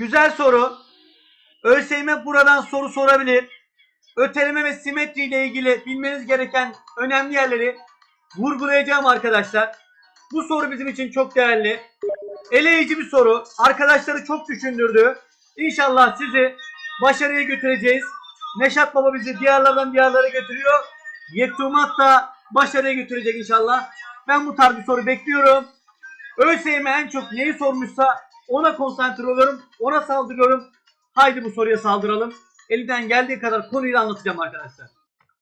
Güzel soru. ÖSYM buradan soru sorabilir. Öteleme ve simetri ile ilgili bilmeniz gereken önemli yerleri vurgulayacağım arkadaşlar. Bu soru bizim için çok değerli. Eleyici bir soru. Arkadaşları çok düşündürdü. İnşallah sizi başarıya götüreceğiz. Neşat Baba bizi diyarlardan diyarlara götürüyor. Yektumat da başarıya götürecek inşallah. Ben bu tarz bir soru bekliyorum. ÖSYM en çok neyi sormuşsa ona konsantre oluyorum. Ona saldırıyorum. Haydi bu soruya saldıralım. Elimden geldiği kadar konuyu anlatacağım arkadaşlar.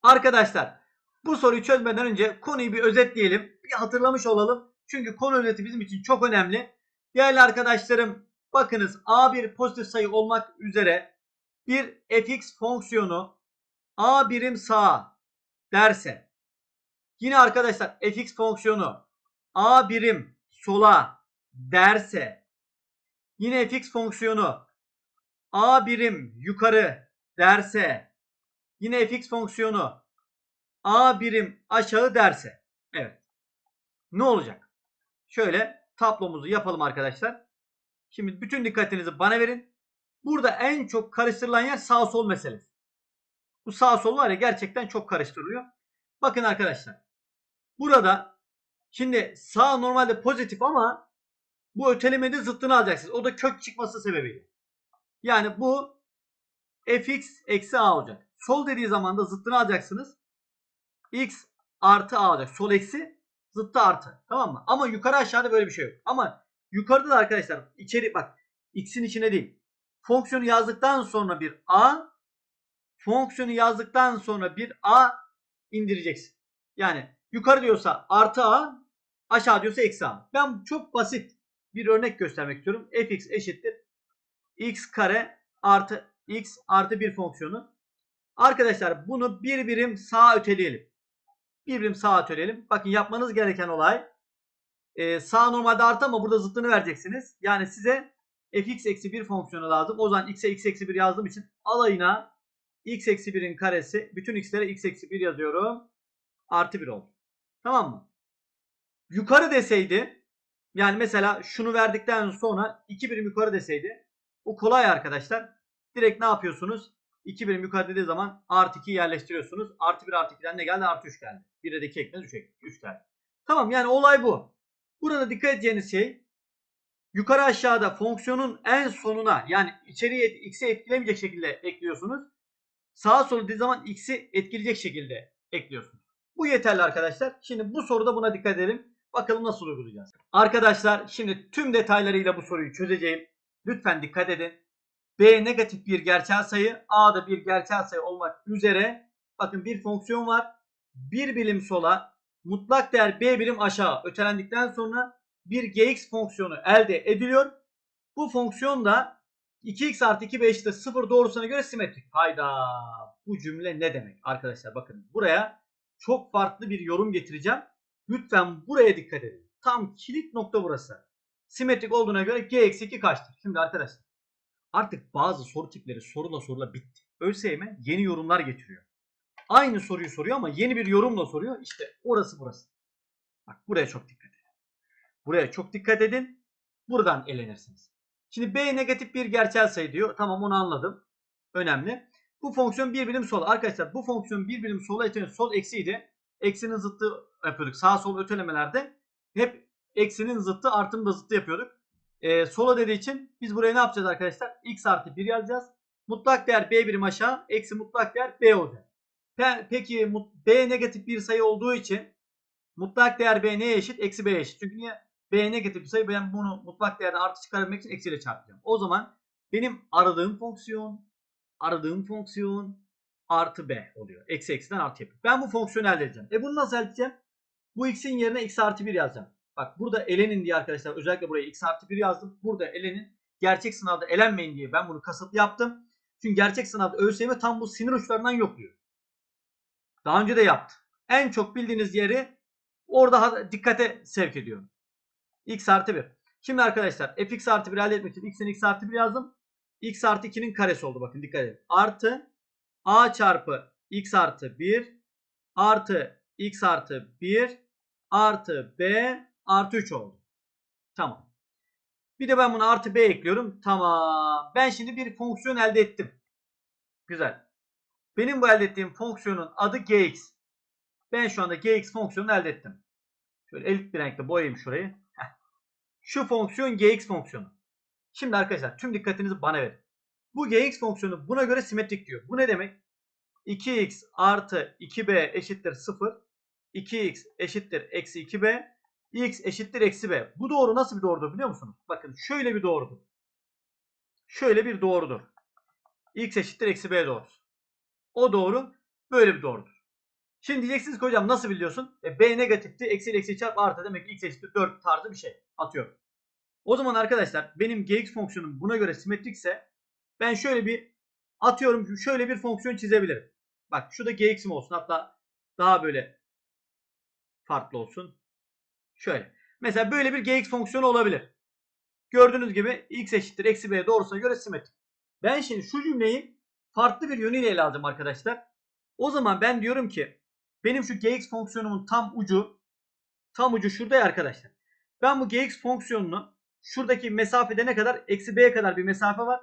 Arkadaşlar bu soruyu çözmeden önce konuyu bir özetleyelim. Bir hatırlamış olalım. Çünkü konu özeti bizim için çok önemli. Değerli arkadaşlarım bakınız a bir pozitif sayı olmak üzere bir fx fonksiyonu a birim sağa derse yine arkadaşlar fx fonksiyonu a birim sola derse yine fx fonksiyonu a birim yukarı derse yine fx fonksiyonu a birim aşağı derse evet ne olacak? Şöyle tablomuzu yapalım arkadaşlar. Şimdi bütün dikkatinizi bana verin. Burada en çok karıştırılan yer sağ sol meselesi. Bu sağ sol var ya gerçekten çok karıştırılıyor. Bakın arkadaşlar. Burada şimdi sağ normalde pozitif ama bu ötelemede zıttını alacaksınız. O da kök çıkması sebebiyle. Yani bu fx eksi a olacak. Sol dediği zaman da zıttını alacaksınız. x artı a olacak. Sol eksi zıttı artı. Tamam mı? Ama yukarı aşağıda böyle bir şey yok. Ama yukarıda da arkadaşlar içeri bak x'in içine değil. Fonksiyonu yazdıktan sonra bir a fonksiyonu yazdıktan sonra bir a indireceksin. Yani yukarı diyorsa artı a aşağı diyorsa eksi a. Ben çok basit bir örnek göstermek istiyorum. fx eşittir x kare artı x artı bir fonksiyonu. Arkadaşlar bunu bir birim sağa öteleyelim. Bir birim sağa öteleyelim. Bakın yapmanız gereken olay e, sağ normalde artı ama burada zıttını vereceksiniz. Yani size fx eksi 1 fonksiyonu lazım. O zaman x'e x eksi 1 yazdığım için alayına x eksi 1'in karesi bütün x'lere x eksi 1 yazıyorum. Artı 1 oldu. Tamam mı? Yukarı deseydi yani mesela şunu verdikten sonra 2 birim yukarı deseydi bu kolay arkadaşlar. Direkt ne yapıyorsunuz? 2 birim yukarı dediği zaman artı 2 yerleştiriyorsunuz. Artı 1 artı 2'den ne geldi? Artı 3 geldi. 1'e de 2 ekleniz 3, 3 geldi. Tamam yani olay bu. Burada dikkat edeceğiniz şey yukarı aşağıda fonksiyonun en sonuna yani içeriye x'i etkilemeyecek şekilde ekliyorsunuz. Sağa sola dediği zaman x'i etkileyecek şekilde ekliyorsunuz. Bu yeterli arkadaşlar. Şimdi bu soruda buna dikkat edelim. Bakalım nasıl uygulayacağız. Arkadaşlar şimdi tüm detaylarıyla bu soruyu çözeceğim. Lütfen dikkat edin. B negatif bir gerçel sayı, A da bir gerçel sayı olmak üzere bakın bir fonksiyon var. Bir birim sola, mutlak değer B birim aşağı ötelendikten sonra bir gx fonksiyonu elde ediliyor. Bu fonksiyon da 2x artı 2b eşittir 0 doğrusuna göre simetrik. Hayda bu cümle ne demek arkadaşlar bakın buraya çok farklı bir yorum getireceğim. Lütfen buraya dikkat edin. Tam kilit nokta burası. Simetrik olduğuna göre g eksi 2 kaçtır? Şimdi arkadaşlar artık bazı soru tipleri sorula sorula bitti. ÖSYM yeni yorumlar getiriyor. Aynı soruyu soruyor ama yeni bir yorumla soruyor. İşte orası burası. Bak buraya çok dikkat edin. Buraya çok dikkat edin. Buradan elenirsiniz. Şimdi B negatif bir gerçel sayı diyor. Tamam onu anladım. Önemli. Bu fonksiyon bir birim sola. Arkadaşlar bu fonksiyon bir birim sola ötelemek. Sol eksiydi. Eksinin zıttı yapıyorduk. Sağ sol ötelemelerde hep eksinin zıttı artım da zıttı yapıyorduk. Ee, sola dediği için biz buraya ne yapacağız arkadaşlar? X artı 1 yazacağız. Mutlak değer B birim aşağı. Eksi mutlak değer B olacak. Pe- Peki B negatif bir sayı olduğu için mutlak değer B neye eşit? Eksi B'ye eşit. Çünkü niye? B negatif bir sayı ben bunu mutlak değerden artı çıkarabilmek için eksiyle çarpacağım. O zaman benim aradığım fonksiyon aradığım fonksiyon artı B oluyor. Eksi eksiden artı yapıyor. Ben bu fonksiyonu elde edeceğim. E bunu nasıl elde edeceğim? Bu x'in yerine x artı 1 yazacağım. Bak burada elenin diye arkadaşlar özellikle buraya x artı 1 yazdım. Burada elenin gerçek sınavda elenmeyin diye ben bunu kasıtlı yaptım. Çünkü gerçek sınavda ÖSYM tam bu sinir uçlarından yokluyor. Daha önce de yaptı. En çok bildiğiniz yeri orada dikkate sevk ediyorum. x artı 1. Şimdi arkadaşlar fx artı 1 elde etmek için x'in x artı 1 yazdım. x artı 2'nin karesi oldu bakın dikkat edin. Artı a çarpı x artı 1 artı x artı 1 artı b artı 3 oldu. Tamam. Bir de ben buna artı b ekliyorum. Tamam. Ben şimdi bir fonksiyon elde ettim. Güzel. Benim bu elde ettiğim fonksiyonun adı gx. Ben şu anda gx fonksiyonunu elde ettim. Şöyle elit bir renkle boyayayım şurayı. Şu fonksiyon gx fonksiyonu. Şimdi arkadaşlar tüm dikkatinizi bana verin. Bu gx fonksiyonu buna göre simetrik diyor. Bu ne demek? 2x artı 2b eşittir 0. 2x eşittir eksi 2b. x eşittir eksi b. Bu doğru nasıl bir doğrudur biliyor musunuz? Bakın şöyle bir doğrudur. Şöyle bir doğrudur. x eşittir eksi b doğrusu. O doğru böyle bir doğrudur. Şimdi diyeceksiniz ki hocam nasıl biliyorsun? E, b negatifti. Eksi eksi çarp artı demek ki x eşittir 4 tarzı bir şey. Atıyorum. O zaman arkadaşlar benim gx fonksiyonum buna göre simetrikse ben şöyle bir atıyorum şöyle bir fonksiyon çizebilirim. Bak şu da gx'im olsun. Hatta daha böyle farklı olsun. Şöyle. Mesela böyle bir gx fonksiyonu olabilir. Gördüğünüz gibi x eşittir eksi b doğrusuna göre simetrik. Ben şimdi şu cümleyi farklı bir yönüyle ele aldım arkadaşlar. O zaman ben diyorum ki benim şu gx fonksiyonumun tam ucu tam ucu şurada ya arkadaşlar. Ben bu gx fonksiyonunu şuradaki mesafede ne kadar? Eksi b'ye kadar bir mesafe var.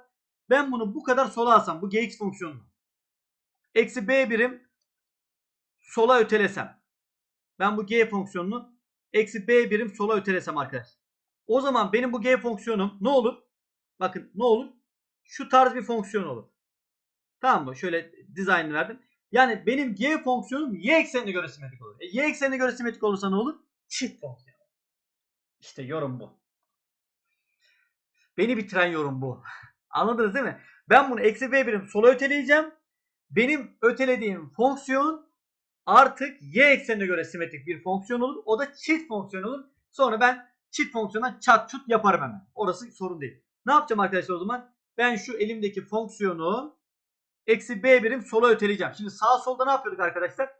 Ben bunu bu kadar sola alsam bu gx fonksiyonunu. Eksi b birim sola ötelesem. Ben bu g fonksiyonunu eksi b birim sola ötelesem arkadaşlar. O zaman benim bu g fonksiyonum ne olur? Bakın ne olur? Şu tarz bir fonksiyon olur. Tamam mı? Şöyle dizaynını verdim. Yani benim g fonksiyonum y eksenine göre simetrik olur. E, y eksenine göre simetrik olursa ne olur? Çift fonksiyon. İşte yorum bu. Beni bitiren yorum bu. Anladınız değil mi? Ben bunu eksi b birim sola öteleyeceğim. Benim ötelediğim fonksiyon artık y eksenine göre simetrik bir fonksiyon olur. O da çift fonksiyon olur. Sonra ben çift fonksiyondan çat çut yaparım hemen. Orası sorun değil. Ne yapacağım arkadaşlar o zaman? Ben şu elimdeki fonksiyonu eksi b birim sola öteleyeceğim. Şimdi sağ solda ne yapıyorduk arkadaşlar?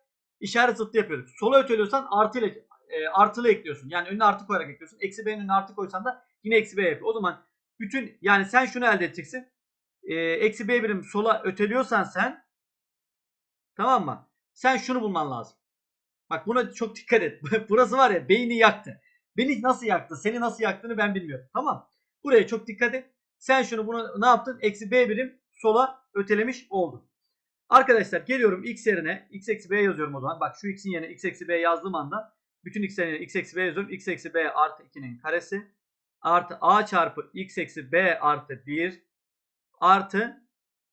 İşaret zıttı yapıyorduk. Sola öteliyorsan artı ile e, artılı ekliyorsun. Yani önüne artı koyarak ekliyorsun. Eksi b'nin önüne artı koysan da yine eksi b yapıyor. O zaman bütün yani sen şunu elde edeceksin. E, eksi b birim sola öteliyorsan sen tamam mı? Sen şunu bulman lazım. Bak buna çok dikkat et. Burası var ya beyni yaktı. Beni nasıl yaktı? Seni nasıl yaktığını ben bilmiyorum. Tamam. Buraya çok dikkat et. Sen şunu buna ne yaptın? Eksi b birim sola ötelemiş oldun. Arkadaşlar geliyorum x yerine x eksi b yazıyorum o zaman. Bak şu x'in yerine x eksi b yazdığım anda bütün x yerine x eksi b yazıyorum. x eksi b artı 2'nin karesi artı a çarpı x eksi b artı 1 artı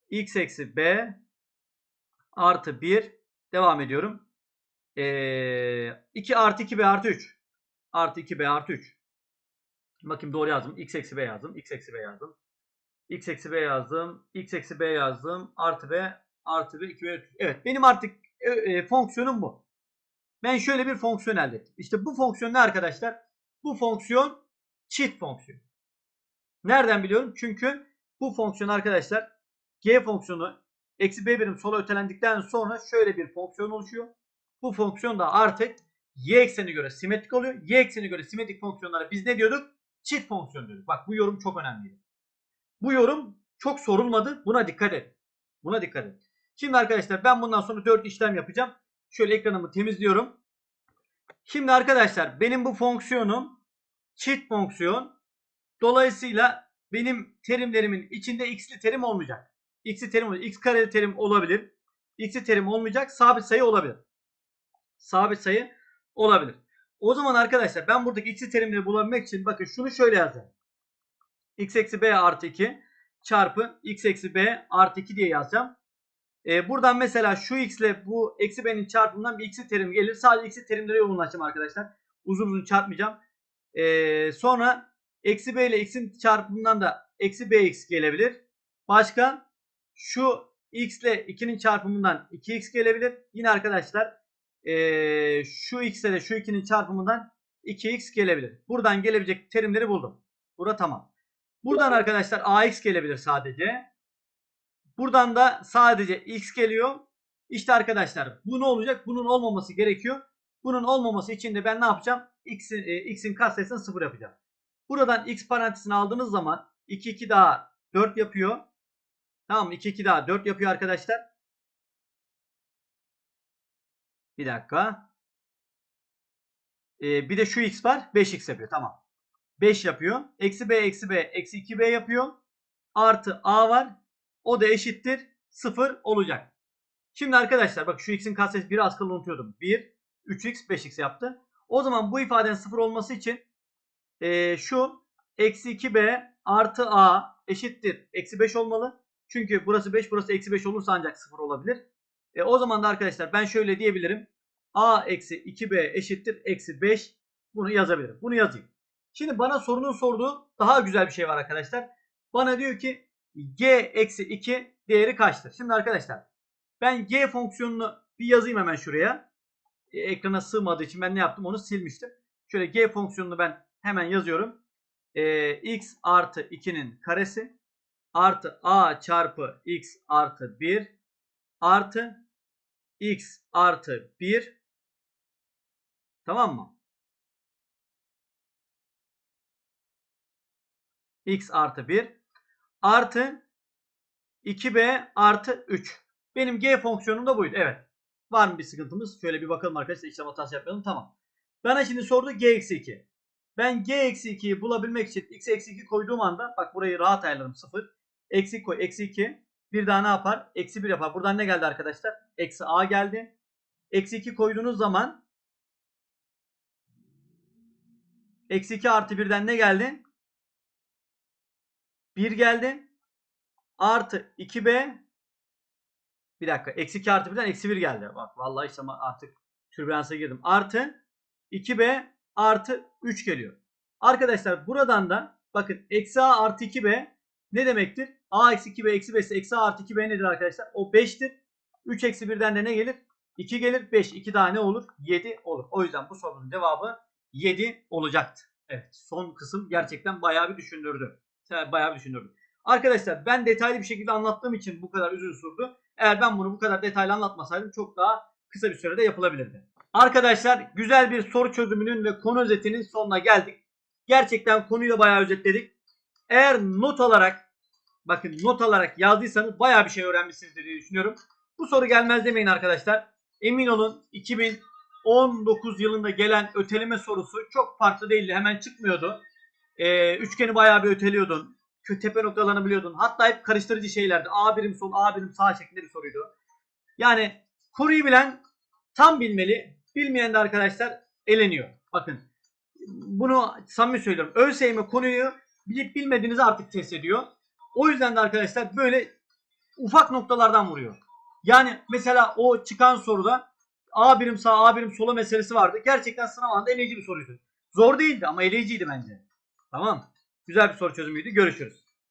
x eksi b artı 1 devam ediyorum. Ee, 2 artı 2b artı 3 artı 2b artı 3 bakayım doğru yazdım. x eksi b yazdım. x eksi b yazdım. x eksi b yazdım. x eksi b yazdım. Artı b artı b 2b 3. Evet benim artık e, e, fonksiyonum bu. Ben şöyle bir fonksiyon elde ettim. İşte bu fonksiyon ne arkadaşlar? Bu fonksiyon çift fonksiyon. Nereden biliyorum? Çünkü bu fonksiyon arkadaşlar g fonksiyonu eksi b birim sola ötelendikten sonra şöyle bir fonksiyon oluşuyor. Bu fonksiyon da artık y ekseni göre simetrik oluyor. Y ekseni göre simetrik fonksiyonlara biz ne diyorduk? Çift fonksiyon diyorduk. Bak bu yorum çok önemli. Bu yorum çok sorulmadı. Buna dikkat et. Buna dikkat et. Şimdi arkadaşlar ben bundan sonra 4 işlem yapacağım. Şöyle ekranımı temizliyorum. Şimdi arkadaşlar benim bu fonksiyonum çift fonksiyon. Dolayısıyla benim terimlerimin içinde x'li terim olmayacak. X'li terim olacak. X kareli terim olabilir. X'li terim olmayacak. Sabit sayı olabilir. Sabit sayı olabilir. O zaman arkadaşlar ben buradaki x'li terimleri bulabilmek için bakın şunu şöyle yazacağım. x eksi b artı 2 çarpı x eksi b artı 2 diye yazacağım. Ee, buradan mesela şu x ile bu eksi b'nin çarpımından bir x'li terim gelir. Sadece x'li terimlere yoğunlaşacağım arkadaşlar. Uzun uzun çarpmayacağım. Ee, sonra eksi b ile x'in çarpımından da eksi bx gelebilir. Başka şu x ile 2'nin çarpımından 2x gelebilir. Yine arkadaşlar ee, şu x ile şu 2'nin çarpımından 2x gelebilir. Buradan gelebilecek terimleri buldum. Bura tamam. Buradan arkadaşlar ax gelebilir sadece. Buradan da sadece x geliyor. İşte arkadaşlar bu ne olacak? Bunun olmaması gerekiyor. Bunun olmaması için de ben ne yapacağım? X'in e, x'in katsayısını 0 yapacağım. Buradan x parantezini aldığınız zaman 2 2 daha 4 yapıyor. Tamam 2 2 daha 4 yapıyor arkadaşlar. Bir dakika. Ee, bir de şu x var. 5x yapıyor. Tamam. 5 yapıyor. Eksi B eksi B eksi 2B yapıyor. Artı A var. O da eşittir 0 olacak. Şimdi arkadaşlar bak şu x'in katsayısı 1'i az kala unutuyordum. 1, 3x, 5x yaptı. O zaman bu ifadenin 0 olması için eee, şu eksi 2b artı a eşittir eksi 5 olmalı. Çünkü burası 5 burası eksi 5 olursa ancak 0 olabilir. E, o zaman da arkadaşlar ben şöyle diyebilirim. a eksi 2b eşittir eksi 5. Bunu yazabilirim. Bunu yazayım. Şimdi bana sorunun sorduğu daha güzel bir şey var arkadaşlar. Bana diyor ki g eksi 2 değeri kaçtır? Şimdi arkadaşlar ben g fonksiyonunu bir yazayım hemen şuraya. E, ekrana sığmadığı için ben ne yaptım onu silmiştim. Şöyle g fonksiyonunu ben hemen yazıyorum. E, x artı 2'nin karesi artı a çarpı x artı 1 artı x artı 1 tamam mı? x artı 1 artı 2b artı 3. Benim g fonksiyonum da buydu. Evet. Var mı bir sıkıntımız? Şöyle bir bakalım arkadaşlar. İşlem hatası yapmayalım. Tamam. Bana şimdi sordu g eksi 2. Ben g eksi 2'yi bulabilmek için x eksi 2 koyduğum anda bak burayı rahat ayarlarım 0. Eksi koy. Eksi 2. Bir daha ne yapar? Eksi 1 yapar. Buradan ne geldi arkadaşlar? Eksi a geldi. Eksi 2 koyduğunuz zaman eksi 2 artı 1'den ne geldi? 1 geldi. Artı 2b bir dakika. Eksi 2 artı 1'den eksi 1 geldi. Bak vallahi işte artık türbülansa girdim. Artı 2b artı 3 geliyor. Arkadaşlar buradan da bakın eksi a artı 2b ne demektir? a eksi 2b eksi 5 ise eksi a artı 2b nedir arkadaşlar? O 5'tir. 3 eksi 1'den de ne gelir? 2 gelir. 5. 2 daha ne olur? 7 olur. O yüzden bu sorunun cevabı 7 olacaktı. Evet son kısım gerçekten bayağı bir düşündürdü. Bayağı bir düşündürdü. Arkadaşlar ben detaylı bir şekilde anlattığım için bu kadar uzun sürdü. Eğer ben bunu bu kadar detaylı anlatmasaydım çok daha kısa bir sürede yapılabilirdi. Arkadaşlar güzel bir soru çözümünün ve konu özetinin sonuna geldik. Gerçekten konuyu da bayağı özetledik. Eğer not alarak bakın not alarak yazdıysanız bayağı bir şey öğrenmişsinizdir diye düşünüyorum. Bu soru gelmez demeyin arkadaşlar. Emin olun 2019 yılında gelen öteleme sorusu çok farklı değildi. Hemen çıkmıyordu. Ee, üçgeni bayağı bir öteliyordun. Tepe noktalarını biliyordun. Hatta hep karıştırıcı şeylerdi. A birim sol, A birim sağ şeklinde bir soruydu. Yani konuyu bilen tam bilmeli. Bilmeyen de arkadaşlar eleniyor. Bakın bunu samimi söylüyorum. ÖSYM konuyu bilip bilmediğinizi artık test ediyor. O yüzden de arkadaşlar böyle ufak noktalardan vuruyor. Yani mesela o çıkan soruda A birim sağ A birim sola meselesi vardı. Gerçekten sınav anında eleyici bir soruydu. Zor değildi ama eleyiciydi bence. Tamam. Güzel bir soru çözümüydü. Görüşürüz.